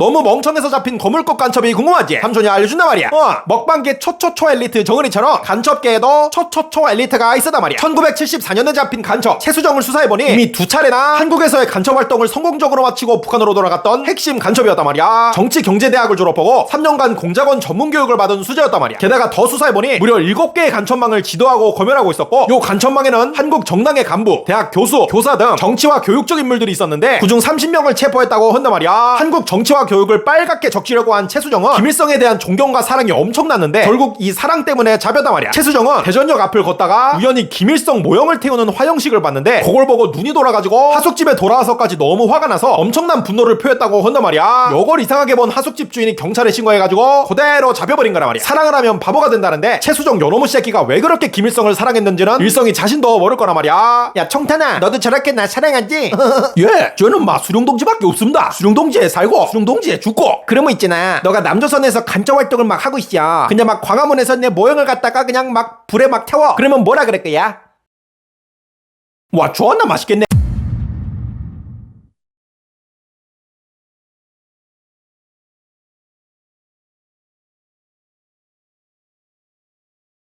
너무 멍청해서 잡힌 거물급 간첩이 궁금하지? 삼촌이 알려준단 말이야. 어, 먹방계 초초초 엘리트 정은이처럼 간첩계에도 초초초 엘리트가 있었단 말이야. 1974년에 잡힌 간첩 최수정을 수사해보니 이미 두 차례나 한국에서의 간첩 활동을 성공적으로 마치고 북한으로 돌아갔던 핵심 간첩이었단 말이야. 정치 경제대학을 졸업하고 3년간 공작원 전문 교육을 받은 수재였단 말이야. 게다가 더 수사해보니 무려 7개의 간첩망을 지도하고 검열하고 있었고 요 간첩망에는 한국 정당의 간부, 대학 교수, 교사 등 정치와 교육적 인물들이 있었는데 그중 30명을 체포했다고 한단 말이야. 한국 정치와 교육을 빨갛게 적시려고 한 최수정은 김일성에 대한 존경과 사랑이 엄청났는데 결국 이 사랑 때문에 잡혔단 말이야. 최수정은 대전역 앞을 걷다가 우연히 김일성 모형을 태우는 화형식을 봤는데 그걸 보고 눈이 돌아가지고 하숙집에 돌아와서까지 너무 화가 나서 엄청난 분노를 표했다고 한단 말이야. 이걸 이상하게 본 하숙집 주인이 경찰에 신고해가지고 그대로 잡혀버린 거란 말이야. 사랑을 하면 바보가 된다는데 최수정 요놈의 새끼가 왜 그렇게 김일성을 사랑했는지는 일성이 자신도 모를 거란 말이야. 야 청탄아 너도 저렇게 나 사랑하지? 예 저는 막 수룡동지밖에 없습니다. 수룡동지에 살고 수룡동 지에 죽고 그러면 있잖아 너가 남조선에서 간첩 활동을 막 하고 있어. 근데 막 광화문에서 내 모형을 갖다가 그냥 막 불에 막 태워. 그러면 뭐라 그럴 거야? 와 존나 맛있겠네.